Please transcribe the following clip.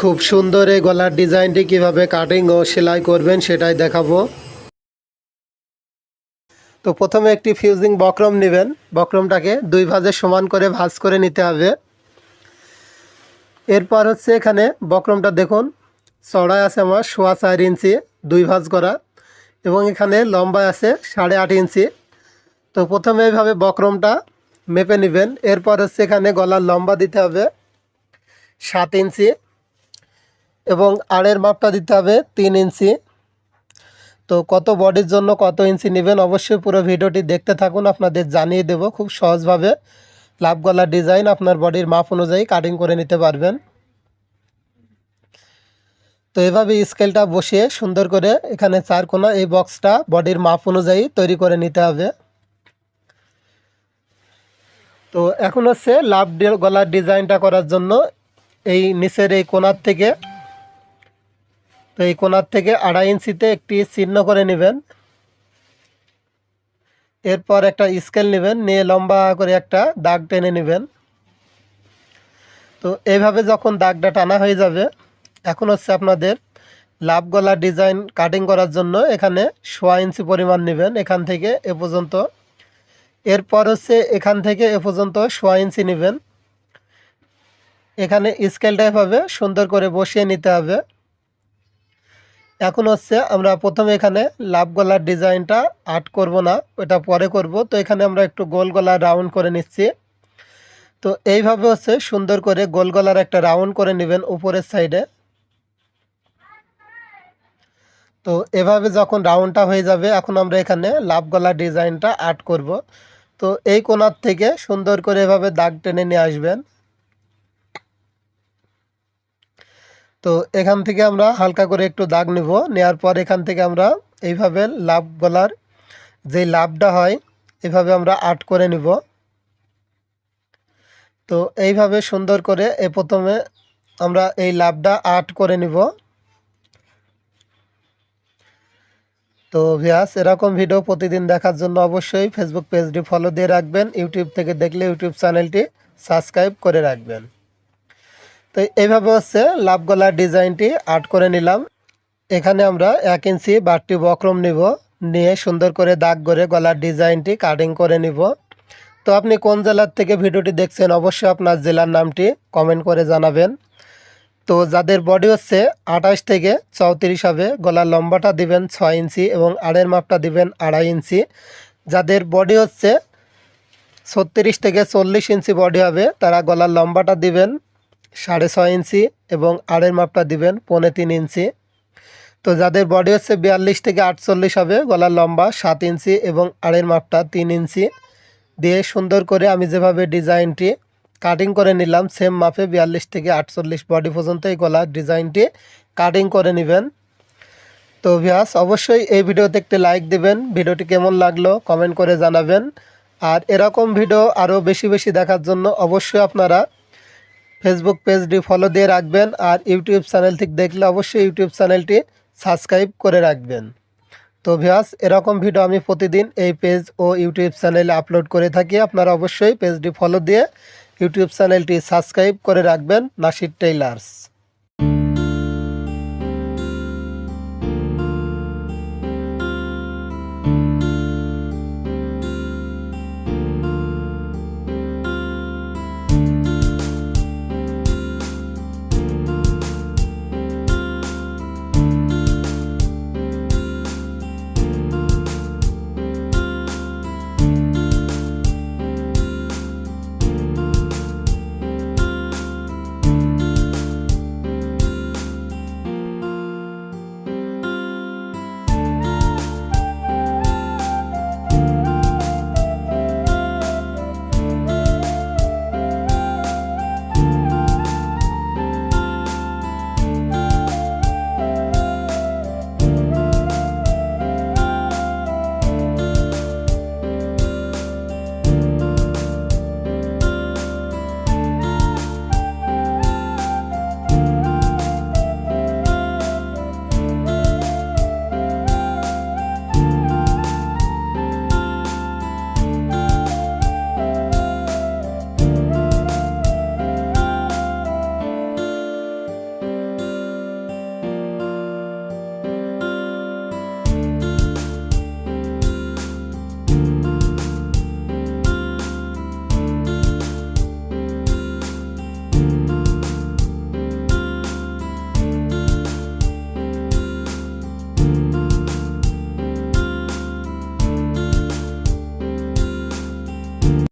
খুব সুন্দর এই গলার ডিজাইনটি কীভাবে কাটিং ও সেলাই করবেন সেটাই দেখাবো। তো প্রথমে একটি ফিউজিং বক্রম নেবেন। বক্রমটাকে দুই ভাজে সমান করে ভাঁজ করে নিতে হবে। এরপর হচ্ছে এখানে বক্রমটা দেখুন চড়াই আছে আমার সোয়া চার ইঞ্চি, দুই ভাঁজ করা, এবং এখানে লম্বায় আছে সাড়ে আট ইঞ্চি। তো প্রথমে এইভাবে বক্রমটা মেপে নেবেন। এরপর হচ্ছে এখানে গলার লম্বা দিতে হবে, সাত ইঞ্চি। এবং আড়ের মাপটা দিতে হবে তিন ইঞ্চি। তো কত বডির জন্য কত ইঞ্চি নেবেন অবশ্যই পুরো ভিডিওটি দেখতে থাকুন, আপনাদের জানিয়ে দেব খুব সহজভাবে। লাভ গলার ডিজাইন আপনার বডির মাপ অনুযায়ী কাটিং করে নিতে পারবেন। তো এভাবে স্কেলটা বসিয়ে সুন্দর করে এখানে চার কোনা এই বক্সটা বডির মাপ অনুযায়ী তৈরি করে নিতে হবে। তো এখন হচ্ছে লাভ গলার ডিজাইনটা করার জন্য এই নিচের এই কোনার থেকে তো এই কোনার থেকে আড়াই ইঞ্চিতে একটি চিহ্ন করে নেবেন। এরপর একটা স্কেল নেবেন, নিয়ে লম্বা করে একটা দাগ টেনে নেবেন। তো এইভাবে যখন দাগটা টানা হয়ে যাবে, এখন হচ্ছে আপনাদের লাভ গলার ডিজাইন কাটিং করার জন্য এখানে সোয়া ইঞ্চি পরিমাণ নেবেন এখান থেকে এ পর্যন্ত। এরপর হচ্ছে এখান থেকে এ পর্যন্ত সোয়া ইঞ্চি নেবেন। এখানে স্কেলটা এভাবে সুন্দর করে বসিয়ে নিতে হবে। এখন হচ্ছে আমরা প্রথমে এখানে লাভ গলার ডিজাইনটা আর্ট করব না ওটা পরে করব। তো এখানে আমরা একটু গোল গলা রাউন্ড করে নিচ্ছি। তো এইভাবে হচ্ছে সুন্দর করে গোল গলার একটা রাউন্ড করে নেবেন উপরের সাইডে তো এভাবে যখন রাউন্ডটা হয়ে যাবে, এখন আমরা এখানে লাভ গলার ডিজাইনটা আর্ট করব। তো এই কোণার থেকে সুন্দর করে এভাবে দাগ টেনে নিয়ে আসবেন। তো এখান থেকে আমরা হালকা করে একটু দাগ নিব। নেওয়ার পর এখান থেকে আমরা এইভাবে লাভ গলার যে লাভটা হয়, এভাবে আমরা আর্ট করে নিব। তো এইভাবে সুন্দর করে এ প্রথমে আমরা এই লাভটা আর্ট করে নিব। তো ভিয়াস এরকম ভিডিও প্রতিদিন দেখার জন্য অবশ্যই ফেসবুক পেজটি ফলো দিয়ে রাখবেন। ইউটিউব থেকে দেখলে ইউটিউব চ্যানেলটি সাবস্ক্রাইব করে রাখবেন। তো এইভাবে হচ্ছে লাভ গলার ডিজাইনটি আর্ট করে নিলাম। এখানে আমরা এক ইঞ্চি বাড়তি বক্রম নিব, নিয়ে সুন্দর করে দাগ করে গলার ডিজাইনটি কাটিং করে নিব। তো আপনি কোন জেলার থেকে ভিডিওটি দেখছেন অবশ্যই আপনার জেলার নামটি কমেন্ট করে জানাবেন। তো যাদের বডি হচ্ছে আঠাশ থেকে চৌত্রিশ হবে, গলার লম্বাটা দিবেন ছয় ইঞ্চি এবং আড়ের মাপটা দিবেন আড়াই ইঞ্চি। যাদের বডি হচ্ছে ছত্রিশ থেকে চল্লিশ ইঞ্চি বডি হবে, তারা গলার লম্বাটা দিবেন সাড়ে ছয় ইঞ্চি এবং আড়ের মাপটা দিবেন পৌনে তিন ইঞ্চি। তো যাদের বডি হচ্ছে বিয়াল্লিশ থেকে আটচল্লিশ হবে, গলার লম্বা সাত ইঞ্চি এবং আড়ের মাপটা তিন ইঞ্চি। দিয়ে সুন্দর করে আমি যেভাবে ডিজাইনটি কাটিং করে নিলাম সেম মাপে বিয়াল্লিশ থেকে আটচল্লিশ বডি পর্যন্ত এই গলার ডিজাইনটি কাটিং করে নেবেন। তো ভিয়াস অবশ্যই এই ভিডিওতে একটি লাইক দিবেন, ভিডিওটি কেমন লাগল কমেন্ট করে জানাবেন। আর এরকম ভিডিও আরও বেশি বেশি দেখার জন্য অবশ্যই আপনারা ফেসবুক পেজটি ফলো দিয়ে রাখবেন আর ইউটিউব চ্যানেল থেকে দেখলে অবশ্যই ইউটিউব চ্যানেলটি সাবস্ক্রাইব করে রাখবেন। তো ভিয়াস এরকম ভিডিও আমি প্রতিদিন এই পেজ ও ইউটিউব চ্যানেলে আপলোড করে থাকি। আপনারা অবশ্যই পেজটি ফলো দিয়ে ইউটিউব চ্যানেলটি সাবস্ক্রাইব করে রাখবেন, নাসির টেইলার্স